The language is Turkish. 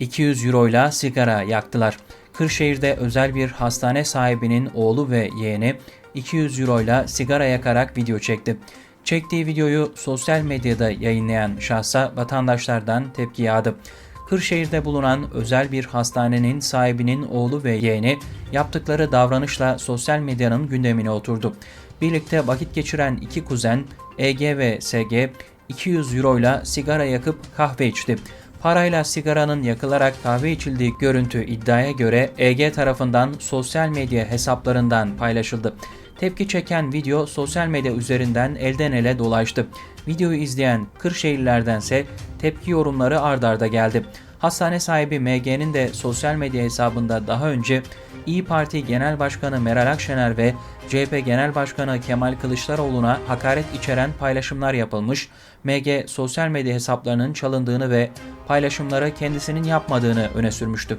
200 euroyla sigara yaktılar. Kırşehir'de özel bir hastane sahibinin oğlu ve yeğeni 200 euroyla sigara yakarak video çekti. Çektiği videoyu sosyal medyada yayınlayan şahsa vatandaşlardan tepki yağdı. Kırşehir'de bulunan özel bir hastanenin sahibinin oğlu ve yeğeni yaptıkları davranışla sosyal medyanın gündemine oturdu. Birlikte vakit geçiren iki kuzen EG ve SG 200 euroyla sigara yakıp kahve içti. Parayla sigaranın yakılarak kahve içildiği görüntü iddiaya göre EG tarafından sosyal medya hesaplarından paylaşıldı. Tepki çeken video sosyal medya üzerinden elden ele dolaştı. Videoyu izleyen Kırşehirlilerdense tepki yorumları ardarda geldi. Hastane sahibi MG'nin de sosyal medya hesabında daha önce İyi Parti Genel Başkanı Meral Akşener ve CHP Genel Başkanı Kemal Kılıçdaroğlu'na hakaret içeren paylaşımlar yapılmış. MG sosyal medya hesaplarının çalındığını ve paylaşımları kendisinin yapmadığını öne sürmüştü.